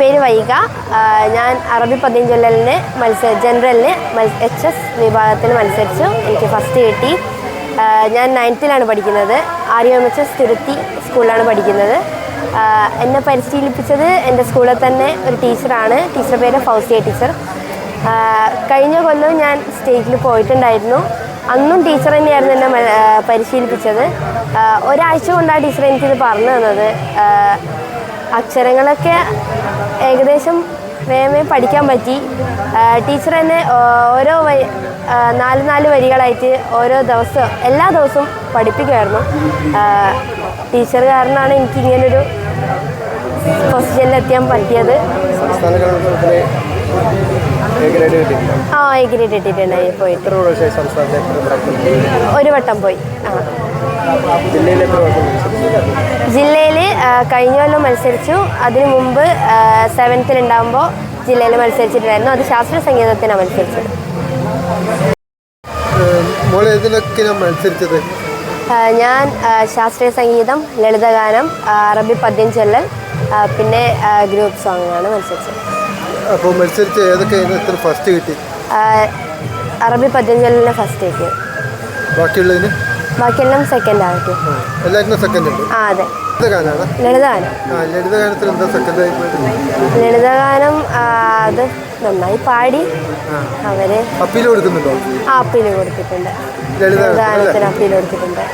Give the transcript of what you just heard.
പേര് വൈക ഞാൻ അറബി പതിഞ്ചൊല്ലലിന് ചൊല്ലലിന് മത്സര ജനറലിന് എച്ച് എസ് വിഭാഗത്തിൽ മത്സരിച്ചു. എനിക്ക് ഫസ്റ്റ് കിട്ടി. ഞാൻ നയൻത്തിലാണ് പഠിക്കുന്നത്. R U M H S Thirutthi സ്കൂളിലാണ് പഠിക്കുന്നത്. എന്നെ പരിശീലിപ്പിച്ചത് എന്റെ സ്കൂളിൽ തന്നെ ഒരു ടീച്ചറാണ് ടീച്ചറുടെ പേര് ഫൗസിയ ടീച്ചർ. കഴിഞ്ഞ കൊല്ലം ഞാൻ സ്റ്റേറ്റിൽ പോയിട്ടുണ്ടായിരുന്നു. അന്നും ടീച്ചർ തന്നെയായിരുന്നു എന്നെ പരിശീലിപ്പിച്ചത്. ഒരാഴ്ച കൊണ്ടാണ് ടീച്ചർ എനിക്കിത് പറഞ്ഞു തന്നത്. അക്ഷരങ്ങളൊക്കെ ഏകദേശം വേമേ പഠിക്കാൻ പറ്റി. ടീച്ചർ തന്നെ ഓരോ നാല് നാല് വരികളായിട്ട് ഓരോ ദിവസവും എല്ലാ ദിവസവും പഠിപ്പിക്കുമായിരുന്നു ടീച്ചർ കാരണമാണ് എനിക്ക് ഇങ്ങനൊരു പൊസിഷനിൽ എത്തിയാൻ പറ്റിയത്. ആ എ ഗ്രേഡ് കിട്ടിയിട്ടുണ്ടായി പോയിട്ട്. ഒരു വട്ടം പോയി. ആ. ജില്ലയിൽ കഴിഞ്ഞ കൊല്ലം മത്സരിച്ചു. അതിനു മുമ്പ് സെവൻത്തിൽ ഉണ്ടാകുമ്പോൾ ജില്ലയിൽ മത്സരിച്ചിട്ടുണ്ടായിരുന്നു. അത് ശാസ്ത്രീയ സംഗീതത്തിനാണ് മത്സരിച്ചത്. മത്സരിച്ചത്? ഞാൻ ശാസ്ത്രീയ സംഗീതം ലളിതഗാനം അറബി പദ്യം ചൊല്ലൽ പിന്നെ ഗ്രൂപ്പ് സോങ്ങാണ് മത്സരിച്ചത്. അപ്പോൾ മത്സരിച്ച ഏതൊക്കെ ഫസ്റ്റ് കിട്ടി? അറബി പദ്യം ചൊല്ലലിന് ഫസ്റ്റ് കിട്ടി. ബാക്കിയുള്ളതിന്? ബാക്കിയെല്ലാം സെക്കൻഡ് ആക്കി ആ, അതെ. ലളിതഗാനം. ലളിതഗാനം അത് നന്നായി പാടി. അവർ അപ്പീൽ കൊടുക്കുന്നുണ്ടോ? ആ അപ്പീൽ കൊടുത്തിട്ടുണ്ട്. ലളിതഗാനത്തിന് അപ്പീൽ കൊടുത്തിട്ടുണ്ട്.